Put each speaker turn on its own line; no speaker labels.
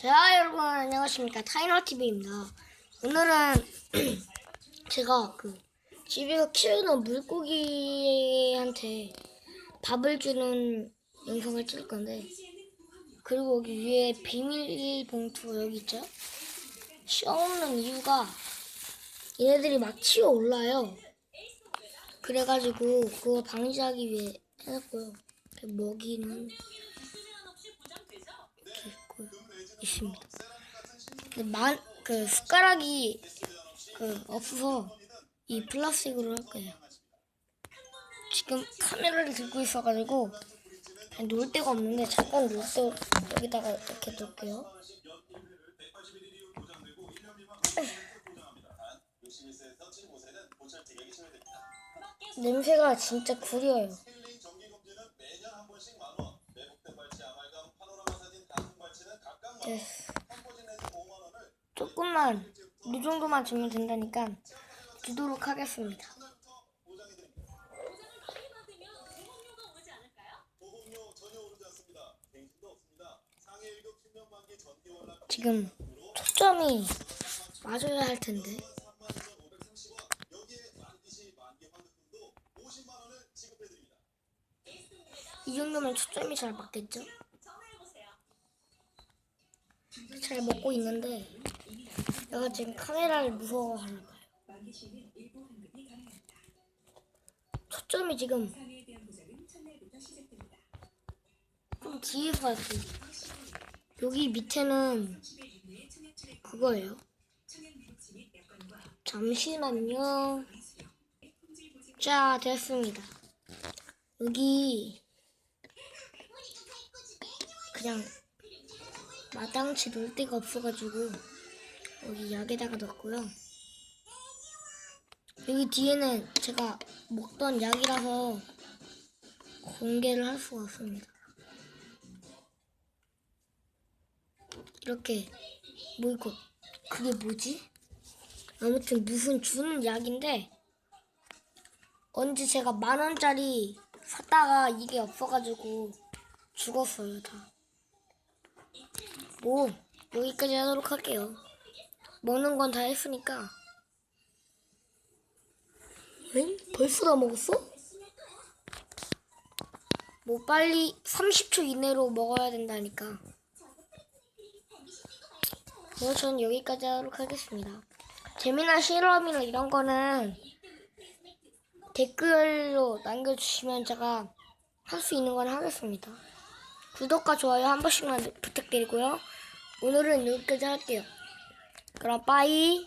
자, 여러분 안녕하십니까 타이너 TV입니다. 오늘은 제가 그 집에서 키우는 물고기한테 밥을 주는 영상을 찍을 건데 그리고 여기 위에 비밀 봉투 여기 있죠? 씌워놓는 이유가 얘네들이 막 튀어 올라요. 그래가지고 그거 방지하기 위해 해놨고요. 그 먹이는. 있습니다. 그 만, 그 숟가락이 그 없어서 이 플라스틱으로 할 거예요. 지금 카메라를 들고 있어가지고 놀 데가 없는데 잠깐 놀때 여기다가 이렇게 놓을게요. 냄새가 진짜 구려요. 됐어. 조금만 이 정도만 주면 된다니까 주도록 하겠습니다. 지금 초점이 맞아야 할 텐데. 이 정도면 초점이 잘 맞겠죠? 잘 먹고 있는데 내가 지금 카메라를 무서워하나 봐요. 초점이 지금 좀 뒤에서 할게 여기 밑에는 그거예요. 잠시만요. 자, 됐습니다. 여기 그냥 마땅치 놓을 데가 없어가지고 여기 약에다가 넣었고요. 여기 뒤에는 제가 먹던 약이라서 공개를 할 수가 없습니다. 이렇게 뭐 이거 그게 뭐지? 아무튼 무슨 주는 약인데 언제 제가 만 원짜리 샀다가 이게 없어가지고 죽었어요 다. 뭐 여기까지 하도록 할게요. 먹는 건 다 했으니까. 응? 벌써 다 먹었어? 뭐 빨리 30초 이내로 먹어야 된다니까. 그럼 전 여기까지 하도록 하겠습니다. 재미나 실험이나 이런 거는 댓글로 남겨주시면 제가 할 수 있는 건 하겠습니다. 구독과 좋아요 한 번씩만 부탁드리고요. 오늘은 여기까지 할게요. 그럼 빠이.